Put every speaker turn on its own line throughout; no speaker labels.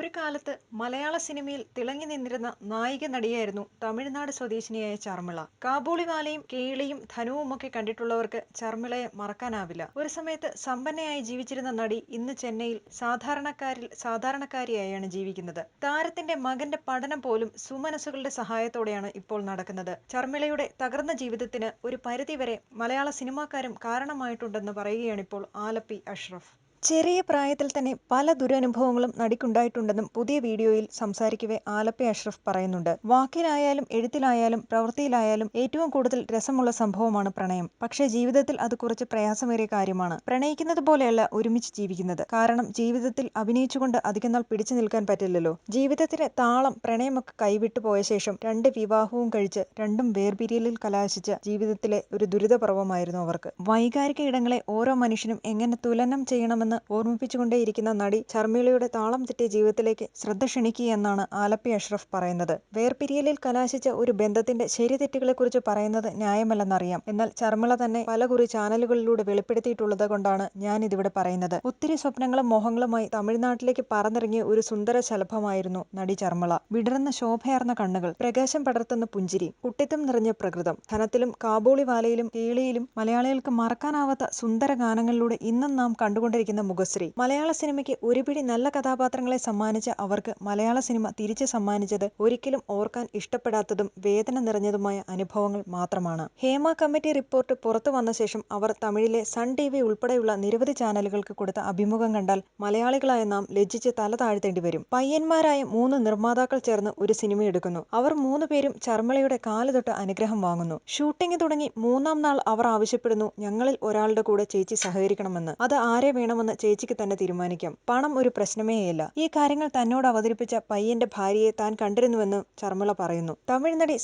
ഒരു കാലത്ത് മലയാള സിനിമയിൽ തിളങ്ങി നിന്നിരുന്ന നായിക നടിയായിരുന്നു തമിഴ്നാട് സ്വദേശിനിയായ ചർമിള കാബൂളിവാലയും കേളിയും ധനുവുമൊക്കെ കണ്ടിട്ടുള്ളവർക്ക് ചർമിളയെ മറക്കാനാവില്ല. ഒരു സമയത്ത് സമ്പന്നയായി ജീവിച്ചിരുന്ന നടി ഇന്ന് ചെന്നൈയിൽ സാധാരണക്കാരിൽ സാധാരണക്കാരിയായാണ് ജീവിക്കുന്നത്. താരത്തിന്റെ മകന്റെ പഠനം പോലും സുമനസുകളുടെ സഹായത്തോടെയാണ് ഇപ്പോൾ നടക്കുന്നത്. ചർമിളയുടെ തകർന്ന ജീവിതത്തിന് ഒരു പരിധിവരെ മലയാള സിനിമാക്കാരും കാരണമായിട്ടുണ്ടെന്ന് പറയുകയാണിപ്പോൾ ആലപ്പി അഷ്റഫ്. ചെറിയ പ്രായത്തിൽ തന്നെ പല ദുരനുഭവങ്ങളും നടിക്കുണ്ടായിട്ടുണ്ടെന്നും പുതിയ വീഡിയോയിൽ സംസാരിക്കവെ ആലപ്പി അഷ്റഫ് പറയുന്നുണ്ട്. വാക്കിലായാലും എഴുത്തിലായാലും പ്രവൃത്തിയിലായാലും ഏറ്റവും കൂടുതൽ രസമുള്ള സംഭവമാണ് പ്രണയം. പക്ഷേ ജീവിതത്തിൽ അത് കുറച്ച് പ്രയാസമേറിയ കാര്യമാണ്. പ്രണയിക്കുന്നത് പോലെയല്ല ഒരുമിച്ച് ജീവിക്കുന്നത്. കാരണം ജീവിതത്തിൽ അഭിനയിച്ചുകൊണ്ട് അധികം നാൾ പിടിച്ചു നിൽക്കാൻ പറ്റില്ലല്ലോ. ജീവിതത്തിലെ താളം പ്രണയമൊക്കെ കൈവിട്ടു പോയ ശേഷം രണ്ട് വിവാഹവും കഴിച്ച് രണ്ടും വേർപിരിയലിൽ കലാശിച്ച ജീവിതത്തിലെ ഒരു ദുരിതപർവമായിരുന്നു അവർക്ക്. വൈകാരിക ഇടങ്ങളെ ഓരോ മനുഷ്യനും എങ്ങനെ തുലനം ചെയ്യണമെന്ന് ഓർമ്മിപ്പിച്ചുകൊണ്ടേയിരിക്കുന്ന നടി ചർമിളയുടെ താളം തെറ്റിയ ജീവിതത്തിലേക്ക് ശ്രദ്ധ ക്ഷണിക്കുകയെന്നാണ് ആലപ്പി അഷ്റഫ് പറയുന്നത്. വേർപിരിയലിൽ കലാശിച്ച ഒരു ബന്ധത്തിന്റെ ശരിതെറ്റുകളെക്കുറിച്ച് പറയുന്നത് ന്യായമല്ലെന്നറിയാം. എന്നാൽ ചർമിള തന്നെ പല കുറി ചാനലുകളിലൂടെ വെളിപ്പെടുത്തിയിട്ടുള്ളത് കൊണ്ടാണ് ഞാൻ ഇതിവിടെ പറയുന്നത്. ഒത്തിരി സ്വപ്നങ്ങളും മോഹങ്ങളുമായി തമിഴ്നാട്ടിലേക്ക് പറന്നിറങ്ങിയ ഒരു സുന്ദര ശലഭമായിരുന്നു നടി ചർമ്മള വിടർന്ന ശോഭയാർന്ന കണ്ണുകൾ പ്രകാശം പടർത്തുന്ന പുഞ്ചിരി കുട്ടിത്തം നിറഞ്ഞ പ്രകൃതം ധനത്തിലും കാബൂളിവാലയിലും കേളിയിലും മലയാളികൾക്ക് മറക്കാനാവാത്ത സുന്ദര ഗാനങ്ങളിലൂടെ ഇന്നും നാം കണ്ടുകൊണ്ടിരിക്കുന്ന മുഖശ്രീ. മലയാള സിനിമയ്ക്ക് ഒരുപിടി നല്ല കഥാപാത്രങ്ങളെ സമ്മാനിച്ച അവർക്ക് മലയാള സിനിമ തിരിച്ചു സമ്മാനിച്ചത് ഒരിക്കലും ഓർക്കാൻ ഇഷ്ടപ്പെടാത്തതും വേദന നിറഞ്ഞതുമായ അനുഭവങ്ങൾ മാത്രമാണ്. ഹേമ കമ്മിറ്റി റിപ്പോർട്ട് പുറത്തു വന്ന ശേഷം അവർ തമിഴിലെ സൺ ടി വി ഉൾപ്പെടെയുള്ള നിരവധി ചാനലുകൾക്ക് കൊടുത്ത അഭിമുഖം കണ്ടാൽ മലയാളികളായ നാം ലജ്ജിച്ച് തല താഴ്ത്തേണ്ടി വരും. പയ്യന്മാരായ മൂന്ന് നിർമ്മാതാക്കൾ ചേർന്ന് ഒരു സിനിമ എടുക്കുന്നു. അവർ മൂന്ന് പേരും ചർമ്മളയുടെ കാൽ തൊട്ട് അനുഗ്രഹം വാങ്ങുന്നു. ഷൂട്ടിംഗ് തുടങ്ങി മൂന്നാം നാൾ അവർ ആവശ്യപ്പെടുന്നു ഞങ്ങളിൽ ഒരാളുടെ കൂടെ ചേച്ചി സഹകരിക്കണമെന്ന്. അത് ആരെ വേണമെന്ന് ചേച്ചിക്ക് തന്നെ തീരുമാനിക്കാം. പണം ഒരു പ്രശ്നമേയല്ല. ഈ കാര്യങ്ങൾ തന്നോട് അവതരിപ്പിച്ച പയ്യന്റെ ഭാര്യയെ താൻ കണ്ടിരുന്നുവെന്ന് ചർമ്മള പറയുന്നു. തമിഴ് നടി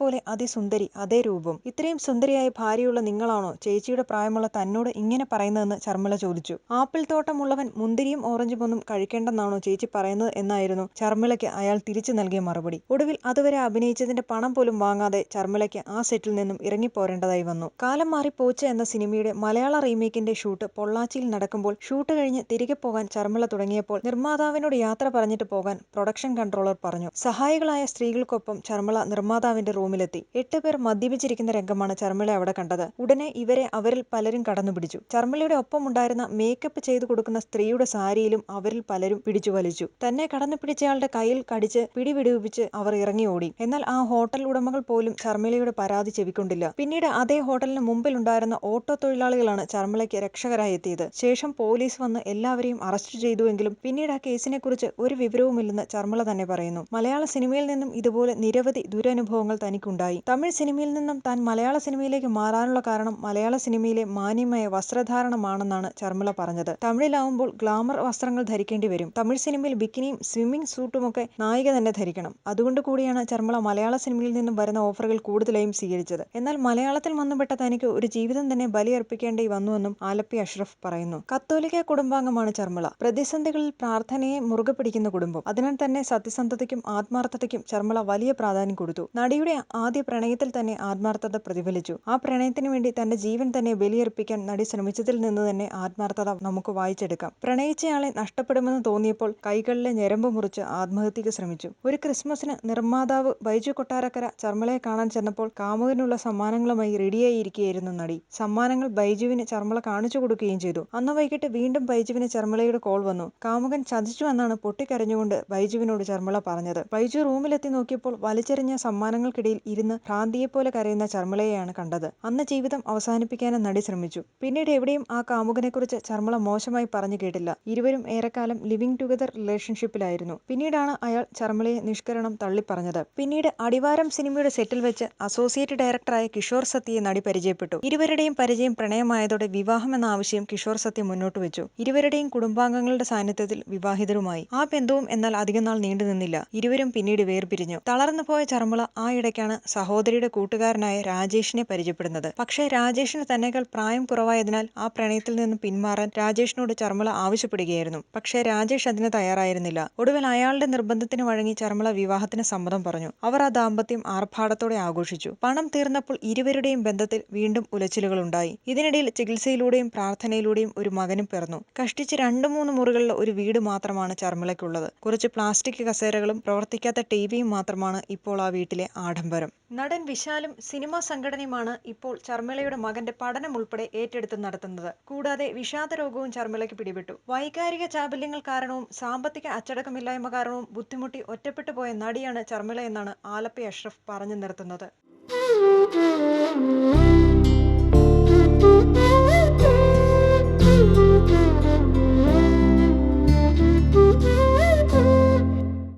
പോലെ അതിസുന്ദരി അതേ രൂപം. ഇത്രയും സുന്ദരിയായ ഭാര്യയുള്ള നിങ്ങളാണോ ചേച്ചിയുടെ പ്രായമുള്ള തന്നോട് ഇങ്ങനെ പറയുന്നതെന്ന് ചർമ്മള ചോദിച്ചു. ആപ്പിൾ തോട്ടമുള്ളവൻ മുന്തിരിയും ഓറഞ്ചും ഒന്നും കഴിക്കേണ്ടെന്നാണോ ചേച്ചി പറയുന്നത് എന്നായിരുന്നു ചർമ്മിളയ്ക്ക് അയാൾ തിരിച്ചു നൽകിയ മറുപടി. ഒടുവിൽ അതുവരെ അഭിനയിച്ചതിന്റെ പണം പോലും വാങ്ങാതെ ചർമ്മിളയ്ക്ക് ആ സെറ്റിൽ നിന്നും ഇറങ്ങിപ്പോരേണ്ടതായി വന്നു. കാലം മാറി പോച്ച എന്ന സിനിമയുടെ മലയാള റീമേക്കിന്റെ ഷൂട്ട് പൊള്ളാച്ചിയിൽ നടക്കുമ്പോൾ ഷൂട്ട് കഴിഞ്ഞ് തിരികെ പോകാൻ ചർമ്മിള തുടങ്ങിയപ്പോൾ നിർമ്മാതാവിനോട് യാത്ര പറഞ്ഞിട്ട് പോകാൻ പ്രൊഡക്ഷൻ കൺട്രോളർ പറഞ്ഞു. സഹായികളായ സ്ത്രീകൾക്കൊപ്പം ചർമ്മിള നിർമ്മാതാവിന്റെ റൂമിലെത്തി. എട്ട് പേർ മദ്യപിച്ചിരിക്കുന്ന രംഗമാണ് ചർമ്മിള അവിടെ കണ്ടത്. ഉടനെ ഇവരെ അവരിൽ പലരും കടന്നുപിടിച്ചു. ചർമ്മിളയുടെ ഒപ്പം ഉണ്ടായിരുന്ന മേക്കപ്പ് ചെയ്തു കൊടുക്കുന്ന സ്ത്രീയുടെ സാരിയിലും അവരിൽ പലരും പിടിച്ചു വലിച്ചു. തന്നെ കടന്നു പിടിച്ചയാളുടെ കയ്യിൽ കടിച്ച് പിടിപിടിപ്പിച്ച് അവർ ഇറങ്ങി ഓടി. എന്നാൽ ആ ഹോട്ടൽ ഉടമകൾ പോലും ചർമ്മിളയുടെ പരാതി ചെവിക്കൊണ്ടില്ല. പിന്നീട് അതേ ഹോട്ടലിന് മുമ്പിൽ ഉണ്ടായിരുന്ന ഓട്ടോ തൊഴിലാളികളാണ് ചർമ്മിളയ്ക്ക് രക്ഷകരായി എത്തിയത്. ശേഷം പോലീസ് വന്ന് എല്ലാവരെയും അറസ്റ്റ് ചെയ്തുവെങ്കിലും പിന്നീട് ആ കേസിനെക്കുറിച്ച് ഒരു വിവരവുമില്ലെന്ന് ചർമ്മള തന്നെ പറയുന്നു. മലയാള സിനിമയിൽ നിന്നും ഇതുപോലെ നിരവധി ദുരനുഭവങ്ങൾ തനിക്കുണ്ടായി. തമിഴ് സിനിമയിൽ നിന്നും താൻ മലയാള സിനിമയിലേക്ക് മാറാനുള്ള കാരണം മലയാള സിനിമയിലെ മാന്യമായ വസ്ത്രധാരണമാണെന്നാണ് ചർമ്മള പറഞ്ഞത്. തമിഴിലാവുമ്പോൾ ഗ്ലാമർ വസ്ത്രങ്ങൾ ധരിക്കേണ്ടി വരും. തമിഴ് സിനിമയിൽ ബിക്കിനിയും സ്വിമ്മിംഗ് സൂട്ടുമൊക്കെ നായിക തന്നെ ധരിക്കണം. അതുകൊണ്ട് കൂടിയാണ് ചർമ്മള മലയാള സിനിമയിൽ നിന്നും വരുന്ന ഓഫറുകൾ കൂടുതലായും സ്വീകരിച്ചത്. എന്നാൽ മലയാളത്തിൽ വന്നുപെട്ട തനിക്ക് ഒരു ജീവിതം തന്നെ ബലിയർപ്പിക്കേണ്ടി വന്നുവെന്നും ആലപ്പി അഷ്റഫ് പറയുന്നു. കത്തോലിക്ക കുടുംബാംഗമാണ് ചർമ്മള. പ്രതിസന്ധികളിൽ പ്രാർത്ഥനയെ മുറുകെ പിടിക്കുന്ന കുടുംബം. അതിനാൽ തന്നെ സത്യസന്ധതയ്ക്കും ആത്മാർത്ഥതയ്ക്കും ചർമ്മള വലിയ പ്രാധാന്യം കൊടുത്തു. നടിയുടെ ആദ്യ പ്രണയത്തിൽ തന്നെ ആത്മാർത്ഥത പ്രതിഫലിച്ചു. ആ പ്രണയത്തിന് വേണ്ടി തന്റെ ജീവൻ തന്നെ ബലിയർപ്പിക്കാൻ നടി ശ്രമിച്ചതിൽ നിന്ന് തന്നെ ആത്മാർത്ഥത നമുക്ക് വായിച്ചെടുക്കാം. പ്രണയിച്ചയാളെ നഷ്ടപ്പെടുമെന്ന് തോന്നിയപ്പോൾ കൈകളിലെ ഞരമ്പ് മുറിച്ച് ആത്മഹത്യക്ക് ശ്രമിച്ചു. ഒരു ക്രിസ്മസിന് നിർമ്മാതാവ് ബൈജു കൊട്ടാരക്കര ചർമ്മളയെ കാണാൻ ചെന്നപ്പോൾ കാമുകനുള്ള സമ്മാനങ്ങളുമായി റെഡിയായിരിക്കുകയായിരുന്നു നടി. സമ്മാനങ്ങൾ ബൈജുവിന് ചർമ്മള കാണിച്ചു കൊടുക്കുകയും ചെയ്തു. അന്ന് വൈകിട്ട് വീണ്ടും ബൈജുവിന് ചർമ്മളയുടെ കോൾ വന്നു. കാമുകൻ ചതിച്ചു എന്നാണ് പൊട്ടിക്കരഞ്ഞുകൊണ്ട് ബൈജുവിനോട് ചർമ്മള പറഞ്ഞത്. ബൈജു റൂമിലെത്തി നോക്കിയപ്പോൾ വലിച്ചെറിഞ്ഞ സമ്മാനങ്ങൾക്കിടയിൽ ഇരുന്ന് ഭ്രാന്തിയെപ്പോലെ കരയുന്ന ചർമ്മളയെയാണ് കണ്ടത്. അന്ന് ജീവിതം അവസാനിപ്പിക്കാനും നടി ശ്രമിച്ചു. പിന്നീട് എവിടെയും ആ കാമുകനെക്കുറിച്ച് ചർമ്മള മോശമായി പറഞ്ഞു കേട്ടില്ല. ഇരുവരും ഏറെക്കാലം ലിവിംഗ് ടുഗദർ റിലേഷൻഷിപ്പിലായിരുന്നു. പിന്നീടാണ് അയാൾ ചർമ്മളയെ നിഷ്കരണം തള്ളിപ്പറഞ്ഞത്. പിന്നീട് അടിവാരം സിനിമയുടെ സെറ്റിൽ വെച്ച് അസോസിയേറ്റ് ഡയറക്ടറായ കിഷോർ സത്യയെ നടി പരിചയപ്പെട്ടു. ഇരുവരുടെയും പരിചയം പ്രണയമായതോടെ വിവാഹം എന്ന ആവശ്യം കിഷോർ സത്യ മുന്നോട്ട് വെച്ചു. ഇരുവരുടെയും കുടുംബാംഗങ്ങളുടെ സാന്നിധ്യത്തിൽ വിവാഹിതരുമായി. ആ ബന്ധവും എന്നാൽ അധികം നാൾ നീണ്ടു നിന്നില്ല. ഇരുവരും പിന്നീട് വേർപിരിഞ്ഞു. തളർന്നു പോയ ചർമ്മള ആ ഇടയ്ക്കാണ് സഹോദരിയുടെ കൂട്ടുകാരനായ രാജേഷിനെ പരിചയപ്പെടുന്നത്. പക്ഷേ രാജേഷിന് തന്നെക്കാൾ പ്രായം കുറവായതിനാൽ ആ പ്രണയത്തിൽ നിന്ന് പിന്മാറാൻ രാജേഷിനോട് ചർമ്മള ആവശ്യപ്പെടുകയായിരുന്നു. പക്ഷേ രാജേഷ് അതിന് തയ്യാറായിരുന്നില്ല. ഒടുവിൽ അയാളുടെ നിർബന്ധത്തിന് വഴങ്ങി ചർമ്മള വിവാഹത്തിന് സമ്മതം പറഞ്ഞു. അവർ ആ ദാമ്പത്യം ആർഭാടത്തോടെ ആഘോഷിച്ചു. പണം തീർന്നപ്പോൾ ഇരുവരുടെയും ബന്ധത്തിൽ വീണ്ടും ഉലച്ചിലുകളുണ്ടായി ഇതിനിടയിൽ ചികിത്സയിലൂടെയും പ്രാർത്ഥനയിലൂടെയും ഒരു മകനും പിറന്നു. കഷ്ടിച്ച് രണ്ടു മൂന്ന് മുറികളുള്ള ഒരു വീട് മാത്രമാണ് ചർമ്മിളയ്ക്കുള്ളത് കുറച്ച് പ്ലാസ്റ്റിക് കസേരകളും പ്രവർത്തിക്കാത്ത ടിവിയും മാത്രമാണ് ഇപ്പോൾ ആ വീട്ടിലെ ആഡംബരം. നടൻ വിശാലും സിനിമാ സംഘടനയുമാണ് ഇപ്പോൾ ചർമ്മിളയുടെ മകന്റെ പഠനം ഉൾപ്പെടെ ഏറ്റെടുത്ത് നടത്തുന്നത്. കൂടാതെ വിഷാദ രോഗവും ചർമ്മിളയ്ക്ക് പിടിപെട്ടു. വൈകാരിക ചാബല്യങ്ങൾ കാരണവും സാമ്പത്തിക അച്ചടക്കമില്ലായ്മ കാരണവും ബുദ്ധിമുട്ടി ഒറ്റപ്പെട്ടു പോയ നടിയാണ് ചർമ്മിള എന്നാണ് ആലപ്പി അഷ്റഫ് പറഞ്ഞു നിർത്തുന്നത്.